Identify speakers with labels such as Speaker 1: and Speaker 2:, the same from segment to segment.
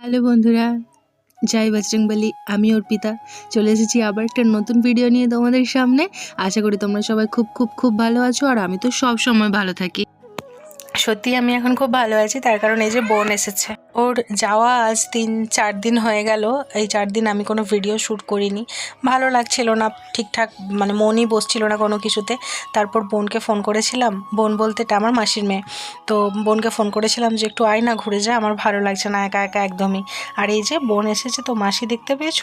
Speaker 1: Hello বন্ধুরা, জয় বজরংবলি আমি অর্পিতা। চলে এসেছি আবার একটা নতুন ভিডিও নিয়ে তোমাদের সামনে। আশা করি তোমরা সবাই খুব খুব খুব ভালো আছো আর আমি তো সব সময় ভালো থাকি। সত্যি আমি এখন খুব ভালো আছি, তার কারণ এই যে বোন এসেছে। ওর যাওয়া আজ তিন, চার দিন হয়ে গেল। এই চার দিন আমি কোনো ভিডিও শ্যুট করিনি। ভালো লাগছিল না, ঠিকঠাক মানে মনই বসছিল না কোনো কিছুতে। তারপর বোনকে ফোন করেছিলাম। বোন বলতে এটা আমার মাসির মেয়ে। তো বোনকে ফোন করেছিলাম যে, একটু আয় না, ঘুরে যা, আমার ভালো লাগছে না, একা একা একদমই। আর এই যে বোন এসেছে, তো মাসি দেখতে পেয়েছ?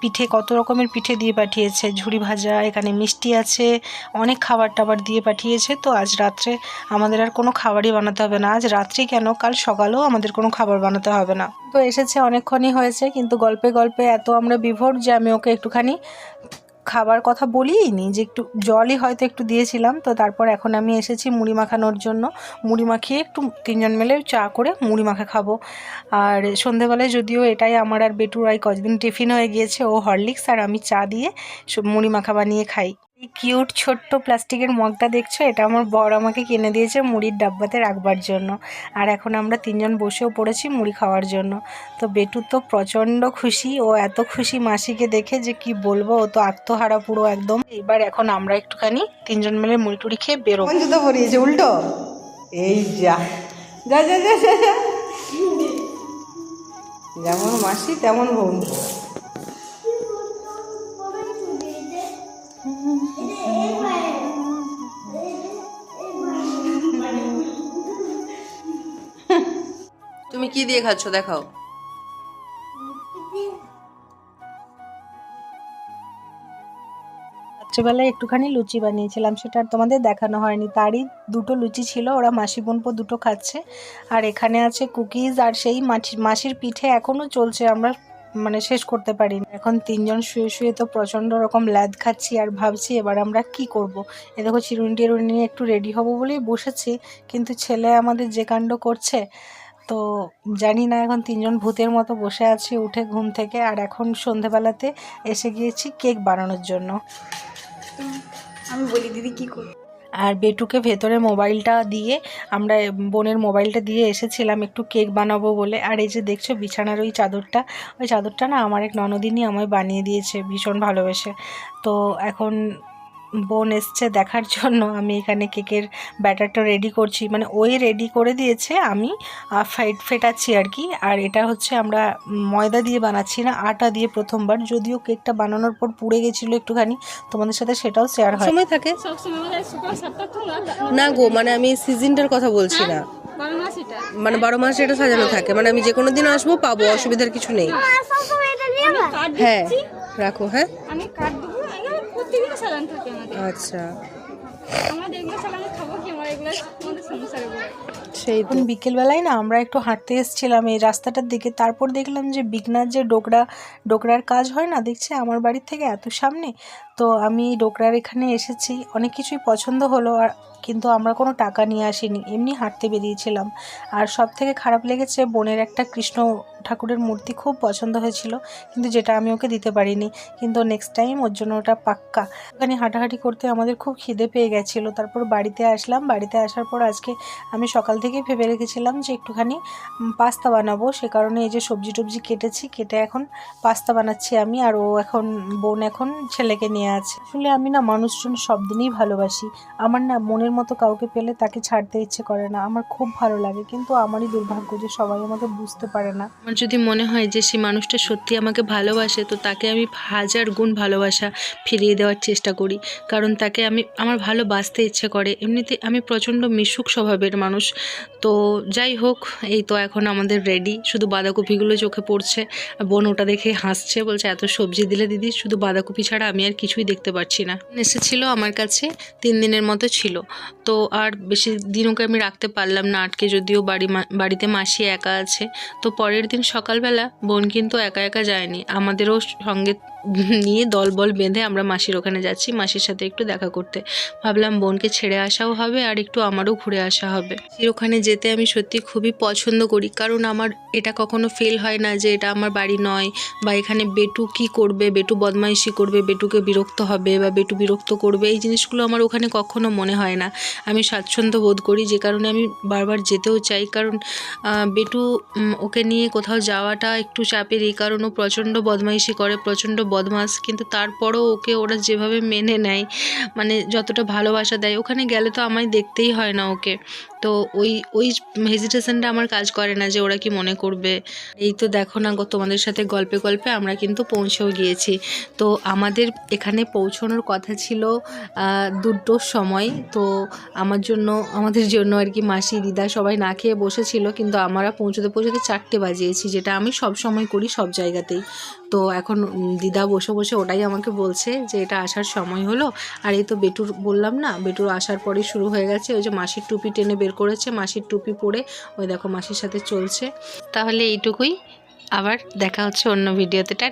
Speaker 1: পিঠে কত রকমের পিঠে দিয়ে পাঠিয়েছে। ঝুড়ি ভাজা, এখানে মিষ্টি আছে, অনেক খাবার টাবার দিয়ে পাঠিয়েছে। তো আজ রাত্রে আমাদের আর কোনো খাবারই বানাতে হবে না। আজ রাত্রি কেন? কাল সকালেও আমাদের কোনো খাবার বানাতে হবে না। তো এসেছে, অনেকক্ষণই হয়েছে, কিন্তু গল্পে গল্পে এত আমরা বিভোর যে আমি ওকে একটুখানি খাবার কথা বলিই নি যে একটু জলই হয়তো একটু দিয়েছিলাম, তো তারপর এখন আমি এসেছি মুড়ি মাখানোর জন্য। মুড়ি মাখিয়ে একটু তিনজন মিলে চা করে মুড়ি মাখা খাব। আর সন্ধেবেলায় যদিও এটাই আমার আর বেটুর এই কদিন টিফিন হয়ে গিয়েছে, ও হরলিক্স আর আমি চা দিয়ে মুড়ি মাখা বানিয়ে খাই। এই কিউট ছোট্ট প্লাস্টিকের মগটা দেখছ? এটা আমার বর আমাকে কিনে দিয়েছে মুড়ির ডাব্বাতে রাখবার জন্য। আর এখন আমরা তিনজন বসেও পড়েছি মুড়ি খাওয়ার জন্য। তো বেটু তো প্রচণ্ড খুশি। ও এত খুশি মাসিকে দেখে যে কি বলব, ও তো আত্মহারা পুরো একদম। এবার এখন আমরা একটুখানি তিনজন মিলে মুড়ি টুড়ি খেয়ে
Speaker 2: কোন জুতো পরিয়েছে উল্টো। এই যা। যা যা যা যা। যেমন মাসি, তেমন বোন
Speaker 3: তুমি কি দিয়ে খাচ্ছ? দেখাও।
Speaker 1: রাত্রেবেলায় একটুখানি লুচি বানিয়েছিলাম, সেটা আর তোমাদের দেখানো হয়নি। তারই দুটো লুচি ছিল, ওরা মাসি বোনপো দুটো খাচ্ছে। আর এখানে আছে কুকিজ, আর সেই মাসির পিঠে এখনও চলছে, আমরা মানে শেষ করতে পারিনি। এখন তিনজন শুয়ে শুয়ে তো প্রচণ্ড রকম ল্যাদ খাচ্ছি আর ভাবছি এবার আমরা কি করব। এ দেখো চিরুনি টিরুনি একটু রেডি হব বলেই বসেছি, কিন্তু ছেলে আমাদের যে কাণ্ড করছে তো জানি না এখন তিনজন ভূতের মতো বসে আছি উঠে ঘুম থেকে আর এখন সন্ধেবেলাতে এসে গিয়েছি কেক বানানোর জন্য।
Speaker 2: আমি বলি দিদি কি করি
Speaker 1: আর বেটুকে ভেতরে মোবাইলটা দিয়ে আমরা বোনের মোবাইলটা দিয়ে এসেছিলাম একটু কেক বানাবো বলে। আর এই যে দেখছ বিছানার ওই চাদরটা ওই চাদরটা না আমার এক ননদিনই আমায় বানিয়ে দিয়েছে ভীষণ ভালোবেসে। তো এখন বোন এসছে দেখার জন্য। আমি এখানে কেকের ব্যাটারটা রেডি করছি। মানে ওই রেডি করে দিয়েছে আমি ফেট ফেটাচ্ছি আর কি। আর এটা হচ্ছে আমরা ময়দা দিয়ে বানাচ্ছি না আটা দিয়ে প্রথমবার। যদিও কেকটা বানানোর পর পুড়ে গেছিল একটুখানি তোমাদের সাথে সেটাও শেয়ার হয়।
Speaker 3: সময় থাকে। না গো মানে আমি সিজনটার কথা বলছি না। মানে বারো মাস এটা সাজানো থাকে। মানে আমি যে কোনো দিন আসব পাবো অসুবিধার কিছু নেই। হ্যাঁ। রাখো হ্যাঁ?
Speaker 4: আমি কাট দেবো এগুলো প্রত্যেকদিন সালান থাকে আমাদের।
Speaker 3: আচ্ছা।
Speaker 4: আমাদের এগুলো সালানে খাব কি আমার এগুলো আমাদের সংসারে এগুলো
Speaker 3: সেই
Speaker 1: তখন বিকেলবেলায় না আমরা একটু হাঁটতে এসেছিলাম এই রাস্তাটার দিকে। তারপর দেখলাম যে বিঘ্নার যে ডোকরা ডোকরার কাজ হয় না দেখছে আমার বাড়ির থেকে এত সামনে তো আমি ডোকরার এখানে এসেছি। অনেক কিছুই পছন্দ হলো আর কিন্তু আমরা কোনো টাকা নিয়ে আসিনি, এমনি হাঁটতে বেরিয়েছিলাম। আর সব থেকে খারাপ লেগেছে, বোনের একটা কৃষ্ণ ঠাকুরের মূর্তি খুব পছন্দ হয়েছিল, কিন্তু যেটা আমি ওকে দিতে পারিনি। কিন্তু নেক্সট টাইম ওর জন্য ওটা পাক্কা। ওখানে হাঁটাহাঁটি করতে আমাদের খুব খিদে পেয়ে গেছিল। তারপর বাড়িতে আসলাম। বাড়িতে আসার পর আজকে আমি সকাল থেকেই ভেবে রেখেছিলাম যে একটুখানি পাস্তা বানাবো। সে কারণে এই যে সবজি টবজি কেটেছি, কেটে এখন পাস্তা বানাচ্ছি আমি। আর ও এখন, বোন এখন ছেলেকে নিয়ে আছে। আসলে আমি না মানুষজন সব দিনই ভালোবাসি। আমার না মনের মতো কাউকে পেলে তাকে ছাড়তে ইচ্ছে করে না। আমার খুব ভালো লাগে, কিন্তু আমারই দুর্ভাগ্য যে সবাই আমাকে বুঝতে পারে না। আমার যদি মনে হয় যে সেই মানুষটা সত্যি আমাকে ভালোবাসে, তো তাকে আমি হাজার গুণ ভালোবাসা ফিরিয়ে দেওয়ার চেষ্টা করি। কারণ তাকে আমি, আমার ভালোবাসতে ইচ্ছে করে। এমনিতে আমি প্রচণ্ড মিশুক স্বভাবের মানুষ। তো যাই হোক, এই তো এখন আমাদের রেডি শুধু বাঁধাকপিগুলো চোখে পড়ছে। বোন ওটা দেখে হাসছে, বলছে, এত সবজি দিলে দিদি, শুধু বাঁধাকপি ছাড়া আমি আর কিছুই দেখতে পাচ্ছি না। এসেছিল আমার কাছে, তিন দিনের মতো ছিল। তো আর বেশি দিন ওকে আমি রাখতে পারলাম না আটকে, যদিও বাড়ি বাড়িতে মাসি একা আছে। তো পরের দিন সকালবেলা বোন কিন্তু একা একা যায়নি। আমাদেরও সঙ্গে নিয়ে দলবল বেঁধে আমরা মাসির ওখানে যাচ্ছি, মাসির সাথে একটু দেখা করতে। ভাবলাম বোনকে ছেড়ে আসাও হবে আর একটু আমারও ঘুরে আসা হবে। ওখানে যেতে আমি সত্যি খুবই পছন্দ করি, কারণ আমার এটা কখনো ফেল হয় না যে এটা আমার বাড়ি নয় বা এখানে বেটু কি করবে, বেটু বদমাইশি করবে, বেটুকে বিরক্ত হবে বা বেটু বিরক্ত করবে, এই জিনিসগুলো আমার ওখানে কখনো মনে হয় না। আমি স্বাচ্ছন্দ্য বোধ করি, যে কারণে আমি বারবার যেতেও চাই, কারণ বেটু ওকে নিয়ে কোথাও যাওয়াটা একটু চাপের এই কারণ ও প্রচণ্ড বদমাইশি করে, প্রচণ্ড বদমাস, কিন্তু তারপরও ওকে ওরা যেভাবে মেনে নেয় মানে যতটা ভালোবাসা দেয়, ওখানে গেলে তো আমায় দেখতেই হয় না ওকে। তো ওই ওই হেজিটেশনটা আমার কাজ করে না যে ওরা কি মনে করবে। এই তো দেখো না তোমাদের সাথে গল্পে গল্পে আমরা কিন্তু পৌঁছেও গিয়েছি। তো আমাদের এখানে পৌঁছানোর কথা ছিল দুটোর সময়। তো আমার জন্য, আমাদের জন্য আর কি মাসি, দিদা সবাই না খেয়ে বসেছিল, কিন্তু আমরা পৌঁছতে পৌঁছতে চারটে বাজিয়েছি, যেটা আমি সব সময় করি সব জায়গাতেই। তো এখন দিদা বসে বসে ওটাই আমাকে বলছে যে এটা আসার সময় হলো। আর এই তো বেটুর বললাম না, বেটুর আসার পরেই শুরু হয়ে গেছে, ওই যে মাসির টুপি টেনে বের করেছে, মাসির টুপি পরে। ওই দেখো মাসির সাথে চলছে। তাহলে এইটুকুই। আবার দেখা হচ্ছে অন্য ভিডিওতে টাটা।